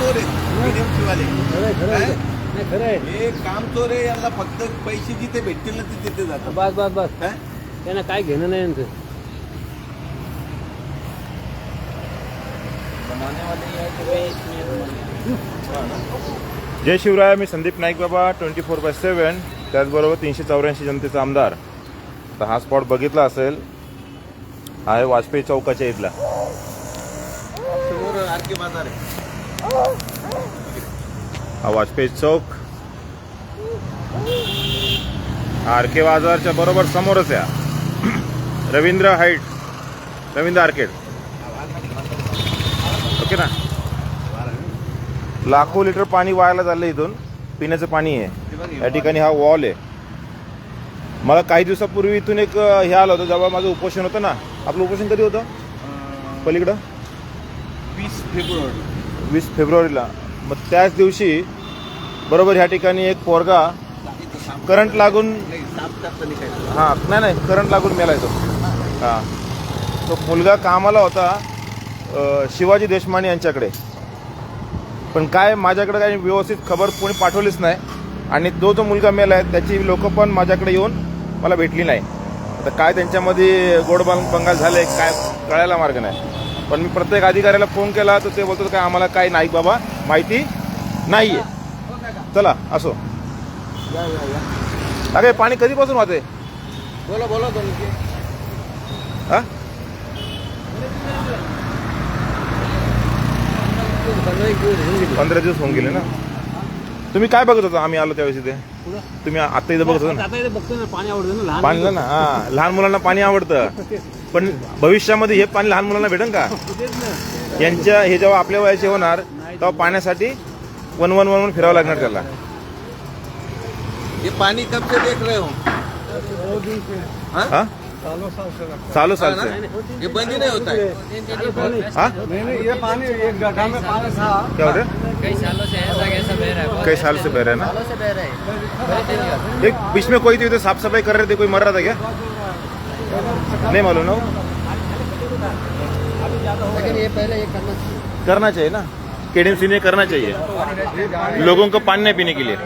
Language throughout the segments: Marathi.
चोर आहेत खरंय हे काम चोर आहे यांना फक्त पैसे जिथे भेटतील ना ते तिथे जातात. बस बस बस. काय? त्यांना काय घेणं नाही यांचं. जय शिवराय मी संदीप नाईक बाबा ट्वेंटी फोर बाय सेवन त्याचबरोबर तीनशे चौऱ्याऐंशी जनतेचा आमदार. तर हा स्पॉट बघितला असेल हा आहे वाजपेयी चौकाच्या इथला. समोर आर के बाजार आहे. हा वाजपेयी चौक. आर के बाजारच्या बरोबर समोरच हा. Ravindra height. Ravindra arcade okay ना? लाखो लिटर पाणी वायाला चाललं इथून. पिण्याचं पाणी आहे. या ठिकाणी हा वॉल आहे. मला काही दिवसापूर्वी इथून एक हे आलं होतं जेव्हा माझं उपोषण होतं ना. आपलं उपोषण कधी होतं? पलीकडं? वीस फेब्रुवारी. वीस फेब्रुवारीला. मग त्याच दिवशी बरोबर ह्या ठिकाणी एक पोरगा करंट लागून हां नाही नाही करंट लागून मेला तो. हां. तो मुलगा कामाला होता शिवाजी देशमाने यांच्याकडे. पण काय माझ्याकडे काही व्यवस्थित खबर कोणी पाठवलीच नाही. आणि तो जो मुलगा मेला आहे त्याची लोक पण माझ्याकडे येऊन मला भेटली नाही. आता काय त्यांच्यामध्ये गोड बंगाल झाले काय कळायला मार्ग नाही. पण मी प्रत्येक अधिकाऱ्याला फोन केला तर ते बोलतात काय आम्हाला काही नाही बाबा माहिती नाही आहे चला असो. अरे पाणी कधीपासून वाहते बोला बोला हा? पंधरा दिवस होऊन गेले. ना? तुम्ही काय बघत होता? आम्ही आलो त्यावेळेस इथे? तुम्ही आता इथं बघत होता ना? पाणी आवडतं ना लहान पाणी ना हा लहान मुलांना पाणी आवडतं. पण भविष्यामध्ये हे पाणी लहान मुलांना भेटेल का? यांच्या हे जेव्हा आपल्या वयाचे होणार तेव्हा पाण्यासाठी वन वन वन वन फिरावं लागणार त्याला. ये पानी कब से देख रहे हो. हा? चालू चालतं ये बंद ही नहीं होता है हा? नहीं नहीं ये पानी एक गड्ढा में पानी था क्या हो रहा है कई सालों से ऐसा कैसा बह रहा है? कई साल से बह रहा है ना? सालों से बह रहा है। एक बीच में कोई थे साफ सफाई कर रहे थे कोई मर रहा था क्या? नहीं मालूम ना? लेकिन ये पहले ये करना चाहिए। करना चाहिए ना। केडीएमसी ने करना चाहिए। लोगों को पानी नहीं पीने के लिए।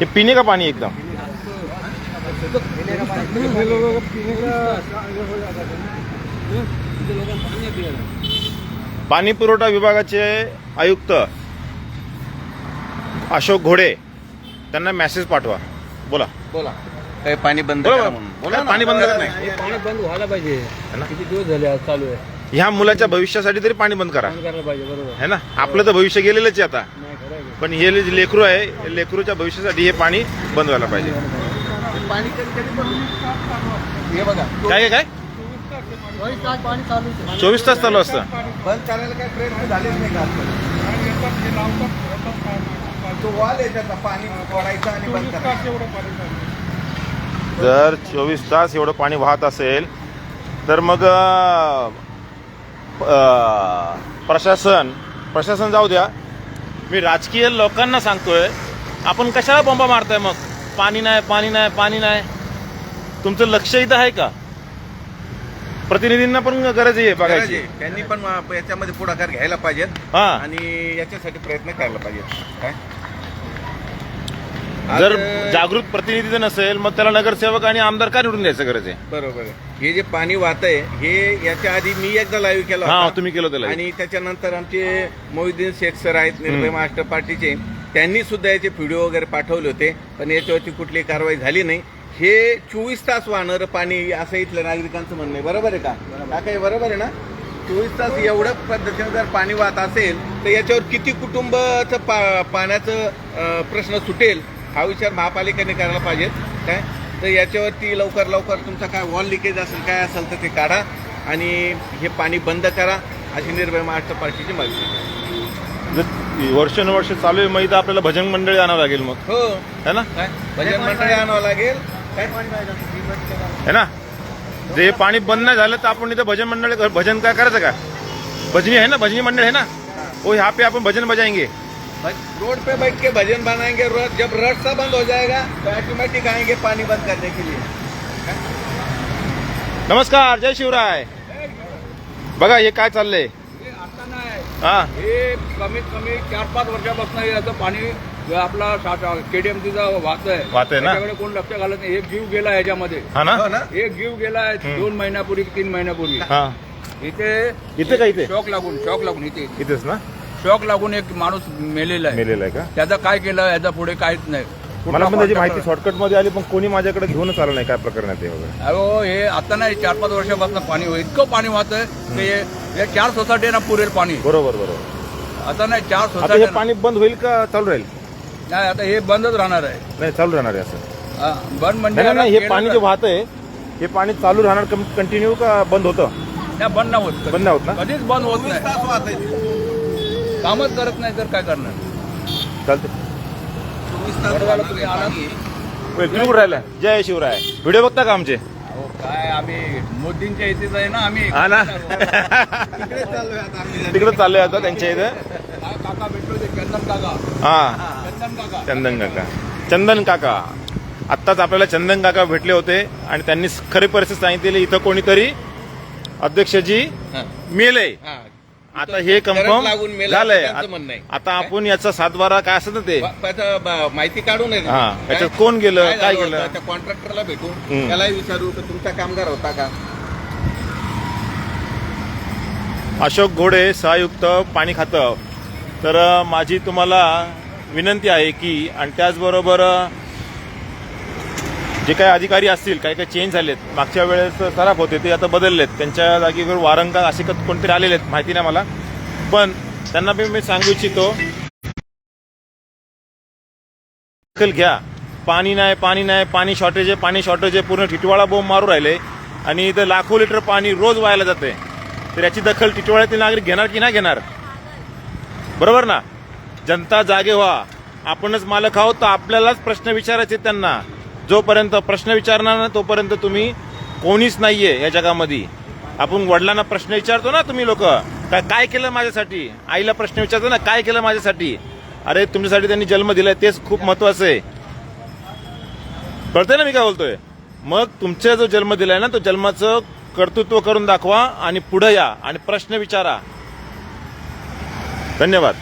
ये पीने का पानी एकदम। पाणी पुरवठा विभागाचे आयुक्त अशोक घोडे त्यांना मेसेज पाठवा. बोला. बोला. हे पाणी बंद बोला करा बोला. म्हणून. बोला ना. पाणी बंद करत नाही. हे पाणी बंद व्हायला पाहिजे? किती दिवस झाले आज चालू आहे? ह्या मुलाच्या भविष्यासाठी तरी पाणी बंद करा. बंद करायला पाहिजे बरोबर. है ना? आपलं तर भविष्य गेलेलंच आहे आता. नाही खरं आहे. पण हे जे लेकरू आहे लेकरूच्या भविष्यासाठी हे पाणी बंद व्हायला पाहिजे. पाणी कधी कधी बंद हे बघा. काय काय तास है चोवीस तास चालू असतं. बंद करायला काय प्रयत्न झालेच नाही का आजपर्यंत? तो वॉल आहे त्याचा पाणी सोडायचा आणि बंद करायचा. जर चोवीस तास एवढं पाणी वाहत असेल तर मग प्रशासन प्रशासन जाऊ द्या. मी राजकीय लोकांना सांगतोय आपण कशाला बॉम्बा मारताय मग? पाणी नाही पाणी नाही पाणी नाही. तुमचं लक्ष इथं आहे का? प्रतिनिधींना पण गरज आहे बघायची. त्यांनी पण याच्यामध्ये पुढाकार घ्यायला पाहिजेत हा. आणि याच्यासाठी प्रयत्न करायला पाहिजेत. काय? जर जागृत प्रतिनिधी जर नसेल मग त्याला नगरसेवक आणि आमदार का निवडून द्यायचं गरज आहे? बरोबर आहे. हे जे पाणी वाहत आहे हे याच्या आधी मी एकदा लाईव्ह केला हा होता. तुम्ही केलं त्याला आणि त्याच्यानंतर आमचे मोहिद्दीन शेख सर आहेत निर्भय. महाराष्ट्र पार्टीचे. त्यांनी सुद्धा याचे व्हिडिओ वगैरे पाठवले होते पण याच्यावरती कुठली कारवाई झाली नाही. हे चोवीस तास वाहणारं पाणी असं इथल्या नागरिकांचं म्हणणं आहे. बरोबर आहे का? हा काही बरोबर आहे ना? चोवीस तास एवढ्या पद्धतीने जर पाणी वाहत असेल तर याच्यावर किती कुटुंबाचं पा पाण्याचं अं, प्रश्न सुटेल? हा विचार महापालिकेने करायला पाहिजे. काय? तर याच्यावरती लवकर लवकर तुमचा काय वॉल लिकेज असेल काय असेल तर ते काढा आणि हे पाणी बंद करा. अशी निर्भय महाराष्ट्र पार्टीची मागणी आहे. जर वर्षानुवर्ष चालू आहे मग इथं आपल्याला भजन मंडळी आणावं लागेल मग. हो. है ना? काय? भजन मंडळी आणावं लागेल. काय? है ना? जे पाणी बंद नाही झालं तर आपण इथं भजन मंडळ भजन काय करायचं का? भजनी है ना? भजनी मंडळ है ना? वो यहाँ पे अपन भजन बजाएंगे रोड पे बैठ के भजन बनाएंगे रोड जब रास्ता बंद हो जाएगा तो ऑटोमेटिक आएंगे पानी बंद करने के लिए। नमस्कार जय शिवराय। बघा हे काय चाललंय? आता नाही. हा. हे कमीत कमी चार पाच वर्षापासून याचं पाणी आपला केडीएमसीचा वाहतोय वाहतोय ना? त्याच्याकडे कोण लक्ष घालत नाही. एक जीव गेला याच्यामध्ये. हा हो एक जीव गेला दोन महिन्यापूर्वी तीन महिन्यापूर्वी. हा. इथे इथे का इथे? शॉक लागून शॉक लागून इथे. इथेच ना? शॉक लागून एक माणूस मेलेला आहे. मेलेला आहे का? त्याचं काय केलं याच्यापुढे काहीच नाही. मला पण त्याची माहिती शॉर्टकटमध्ये आली पण कोणी माझ्याकडे घेऊनच आलं नाही काय प्रकरणात आहे वगैरे? अहो हे आता नाही चार पाच वर्षापासून पाणी होईल इतकं पाणी वाहतंय की हे- हे चार सोसायटी ना पुरेल पाणी. बरोबर बरोबर. आता नाही चार आता हे सोसायटी पाणी बंद होईल का चालू राहील? नाही आता हे बंदच राहणार आहे. नाही चालू राहणार आहे असं. हा, बंद म्हणजे नाही नाही, नाही हे पाणी जे वाहत आहे हे पाणी चालू राहणार कंटिन्यू का बंद होतं? नाही, बंद नाही होत बंद नाही होत ना? कधीच बंद होत नाही. कामच करत नाही तर काय करणार? चालते चोवीस तास बरं झालं तुम्ही वाहणारं आलात. पाणी. वेल, तुम्ही कुठे राहिला जय शिवराय. व्हिडिओ बघता का आमचे? अहो, काय आम्ही मोदींच्या इथेच आहे ना आम्ही हा ना. तिकडे चाललोय आता आम्ही तिकडे चाललोय आता त्यांच्या इथे. काय काका भेटलो ते चंदन काका. हा. चंदन काका. चंदन काका. चंदन काका. आत्ताच आपल्याला चंदन काका भेटले होते आणि त्यांनी खरी परिस्थिती सांगितलेली. इथं कोणीतरी अध्यक्षजी. मेले. हा. आता हे कन्फर्म मेलं झालंय असं त्यांचं म्हणणं आहे. आता आपण याचा सातबारा काय असं ना ते ब- त्याचं ब- माहिती काढून आहे हा, याच्यात कोण गेलं, काय झालं केलं? होतं? त्या कॉन्ट्रॅक्टरला भेटून हम्म. त्यालाही विचारू की तुमचा कामगार होता का अशोक घोडे सहयुक्त पाणी खातं तर अ, माझी तुम्हाला विनंती आहे की आणि त्याचबरोबर अ, जे काही अधिकारी असतील काही काही चेंज झालेत मागच्या वेळेस सराफ होते ते आता बदललेत. त्यांच्या जागेवर वारंगा असे क- कोणतरी आलेले आहेत माहिती नाही मला. पण त्यांना बी मी सांगू इच्छितो दखल घ्या. पाणी नाही पाणी नाही पाणी शॉर्टेज आहे पाणी शॉर्टेज आहे. पूर्ण टिटवाळा बोंब मारू राहिले. आणि इथं लाखो लिटर पाणी रोज व्हायला जाते तर याची दखल टिटवाळ्यातील नागरिक घेणार की नाही घेणार? बरोबर ना? जनता जागे व्हा. आपणच मालक आहोत तर आपल्यालाच प्रश्न विचारायचे त्यांना. जोपर्यंत प्रश्न विचारणार ना तोपर्यंत तुम्ही कोणीच नाहीये या जगामध्ये. आपण वडिलांना प्रश्न विचारतो ना तुम्ही लोक काय काय केलं माझ्यासाठी? आईला प्रश्न विचारतो ना काय केलं माझ्यासाठी? अरे तुमच्यासाठी त्यांनी जन्म दिलाय तेच खूप महत्वाचं आहे. कळतंय ना मी काय बोलतोय? मग तुमचा जो जन्म दिलाय ना तो जन्माचं कर्तृत्व करून दाखवा आणि पुढे या आणि प्रश्न विचारा. धन्यवाद.